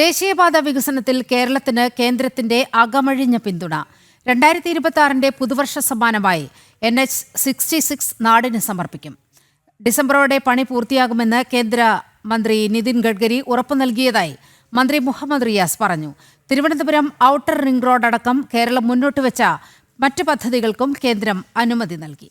ദേശീയപാത വികസനത്തിൽ കേരളത്തിന് കേന്ദ്രത്തിന്റെ അകമഴിഞ്ഞ പിന്തുണ. രണ്ടായിരത്തി ഇരുപത്തി ആറിന്റെ പുതുവർഷ സമ്മാനമായി എൻ എച്ച് സിക്സ്റ്റി സിക്സ് നാടിന് സമർപ്പിക്കും. ഡിസംബറോടെ പണി പൂർത്തിയാകുമെന്ന് കേന്ദ്ര മന്ത്രി നിതിൻ ഗഡ്കരി ഉറപ്പു നൽകിയതായി മന്ത്രി മുഹമ്മദ് റിയാസ് പറഞ്ഞു. തിരുവനന്തപുരം ഔട്ടർ റിംഗ് റോഡ് അടക്കം കേരളം മുന്നോട്ട് വെച്ച മറ്റ് പദ്ധതികൾക്കും കേന്ദ്രം അനുമതി നൽകി.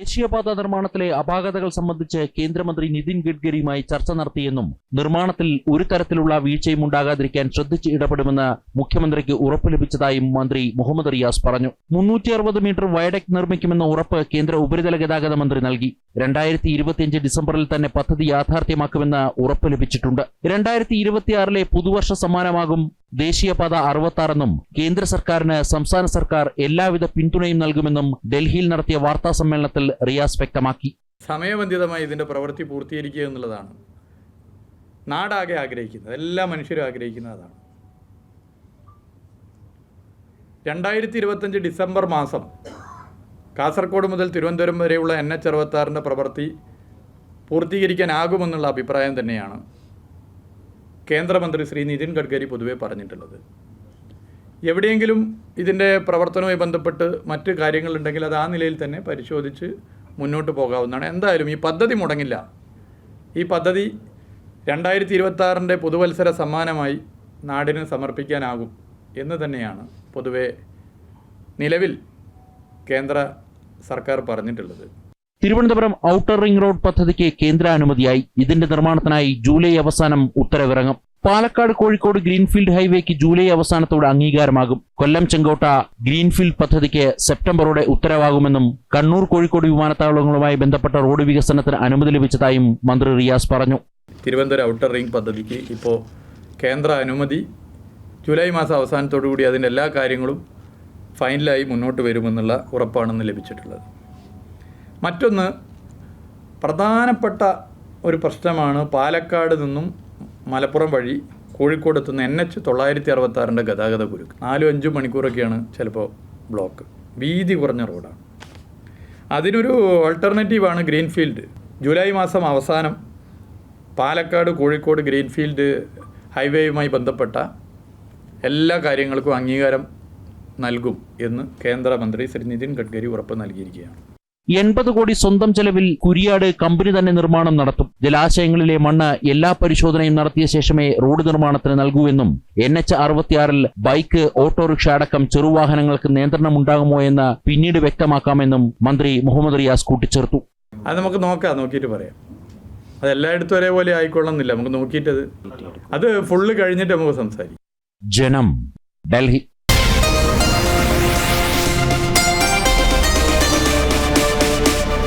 ദേശീയപാത നിർമ്മാണത്തിലെ അപാകതകൾ സംബന്ധിച്ച് കേന്ദ്രമന്ത്രി നിതിൻ ഗഡ്കരിയുമായി ചർച്ച നടത്തിയെന്നും നിർമ്മാണത്തിൽ ഒരു തരത്തിലുള്ള വീഴ്ചയും ഉണ്ടാകാതിരിക്കാൻ ശ്രദ്ധിച്ച് ഇടപെടുമെന്ന് മുഖ്യമന്ത്രിക്ക് ഉറപ്പ് ലഭിച്ചതായും മന്ത്രി മുഹമ്മദ് റിയാസ് പറഞ്ഞു. മുന്നൂറ്റി അറുപത് മീറ്റർ വയഡക്ട് നിർമ്മിക്കുമെന്ന ഉറപ്പ് കേന്ദ്ര ഉപരിതല ഗതാഗത മന്ത്രി നൽകി. രണ്ടായിരത്തി ഇരുപത്തിയഞ്ച് ഡിസംബറിൽ തന്നെ പദ്ധതി യാഥാർത്ഥ്യമാക്കുമെന്ന് ഉറപ്പ് ലഭിച്ചിട്ടുണ്ട്. രണ്ടായിരത്തി ഇരുപത്തിയാറിലെ പുതുവർഷ സമ്മാനമാകും ദേശീയപാത അറുപത്താറെന്നും കേന്ദ്ര സർക്കാരിന് സംസ്ഥാന സർക്കാർ എല്ലാവിധ പിന്തുണയും നൽകുമെന്നും ഡൽഹിയിൽ നടത്തിയ വാർത്താ സമ്മേളനത്തിൽ റിയാസ് വ്യക്തമാക്കി. സമയബന്ധിതമായി ഇതിന്റെ പ്രവൃത്തി പൂർത്തീകരിക്കുക എന്നുള്ളതാണ്. നാടാകെ ആഗ്രഹിക്കുന്നത് എല്ലാ മനുഷ്യരും ആഗ്രഹിക്കുന്നതാണ്. രണ്ടായിരത്തി ഇരുപത്തഞ്ച് ഡിസംബർ മാസം കാസർഗോഡ് മുതൽ തിരുവനന്തപുരം വരെയുള്ള എൻ എച്ച് അറുപത്താറിന്റെ പ്രവൃത്തി പൂർത്തീകരിക്കാനാകുമെന്നുള്ള അഭിപ്രായം തന്നെയാണ്. കേന്ദ്രമന്ത്രി ശ്രീ നിതിൻ ഗഡ്കരി പൊതുവെ പറഞ്ഞിട്ടുള്ളത്. എവിടെയെങ്കിലും ഇതിന്റെ പ്രവർത്തനവുമായി ബന്ധപ്പെട്ട് മറ്റ് കാര്യങ്ങളുണ്ടെങ്കിൽ അത് ആ നിലയിൽ തന്നെ പരിശോധിച്ച് മുന്നോട്ട് പോകാവുന്നതാണ്. എന്തായാലും ഈ പദ്ധതി മുടങ്ങില്ല. ഈ പദ്ധതി രണ്ടായിരത്തി ഇരുപത്താറിന്റെ പുതുവത്സര സമ്മാനമായി നാടിന് സമർപ്പിക്കാനാകും എന്ന് തന്നെയാണ് പൊതുവെ നിലവിൽ കേന്ദ്ര സർക്കാർ പറഞ്ഞിട്ടുള്ളത്. തിരുവനന്തപുരം ഔട്ടർ റിംഗ് റോഡ് പദ്ധതിക്ക് കേന്ദ്രാനുമതിയായി. ഇതിന്റെ നിർമ്മാണത്തിനായി ജൂലൈ അവസാനം ഉത്തരവിറങ്ങും. പാലക്കാട് കോഴിക്കോട് ഗ്രീൻഫീൽഡ് ഹൈവേക്ക് ജൂലൈ അവസാനത്തോടെ അംഗീകാരമാകും. കൊല്ലം ചെങ്കോട്ട ഗ്രീൻഫീൽഡ് പദ്ധതിക്ക് സെപ്റ്റംബറോടെ ഉത്തരവാകുമെന്നും കണ്ണൂർ കോഴിക്കോട് വിമാനത്താവളങ്ങളുമായി ബന്ധപ്പെട്ട റോഡ് വികസനത്തിന് അനുമതി ലഭിച്ചതായും മന്ത്രി റിയാസ് പറഞ്ഞു. തിരുവനന്തപുരം ഔട്ടർ റിംഗ് പദ്ധതിക്ക് ഇപ്പോൾ കേന്ദ്ര അനുമതി. ജൂലൈ മാസം അവസാനത്തോടു കൂടി അതിന്റെ എല്ലാ കാര്യങ്ങളും ഫൈനലായി മുന്നോട്ട് വരുമെന്നുള്ള ഉറപ്പാണെന്ന് ലഭിച്ചിട്ടുള്ളത്. മറ്റൊന്ന് പ്രധാനപ്പെട്ട ഒരു പ്രശ്നമാണ് പാലക്കാട് നിന്നും മലപ്പുറം വഴി കോഴിക്കോട് എത്തുന്ന എൻ എച്ച് തൊള്ളായിരത്തി അറുപത്താറിന്റെ ഗതാഗത കുരുക്ക്. നാലും അഞ്ചും മണിക്കൂറൊക്കെയാണ് ചിലപ്പോൾ ബ്ലോക്ക്. വീതി കുറഞ്ഞ റോഡാണ്. അതിനൊരു ഓൾട്ടർനേറ്റീവാണ് ഗ്രീൻഫീൽഡ്. ജൂലൈ മാസം അവസാനം പാലക്കാട് കോഴിക്കോട് ഗ്രീൻഫീൽഡ് ഹൈവേയുമായി ബന്ധപ്പെട്ട എല്ലാ കാര്യങ്ങൾക്കും അംഗീകാരം നൽകും എന്ന് കേന്ദ്രമന്ത്രി ശ്രീ നിതിൻ ഗഡ്കരി ഉറപ്പ് നൽകിയിരിക്കുകയാണ്. എൺപത് കോടി സ്വന്തം ചെലവിൽ കുരിയാട് കമ്പനി തന്നെ നിർമ്മാണം നടത്തും. ജലാശയങ്ങളിലെ മണ്ണ് എല്ലാ പരിശോധനയും നടത്തിയ ശേഷമേ റോഡ് നിർമ്മാണത്തിന് നൽകൂവെന്നും എൻ എച്ച് അറുപത്തിയാറിൽ ബൈക്ക് ഓട്ടോറിക്ഷ അടക്കം ചെറുവാഹനങ്ങൾക്ക് നിയന്ത്രണം ഉണ്ടാകുമോ എന്ന് പിന്നീട് വ്യക്തമാക്കാമെന്നും മന്ത്രി മുഹമ്മദ് റിയാസ് കൂട്ടിച്ചേർത്തു. അത് നമുക്ക് നോക്കാം നോക്കിയിട്ട് പറയാം. അത് എല്ലായിടത്തും ഒരേപോലെ ആയിക്കൊള്ളുന്നില്ല. നമുക്ക് നോക്കിയിട്ടത് അത് ഫുള്ള് കഴിഞ്ഞിട്ട് നമുക്ക് സംസാരിക്കാം. ജനം ഡൽഹി.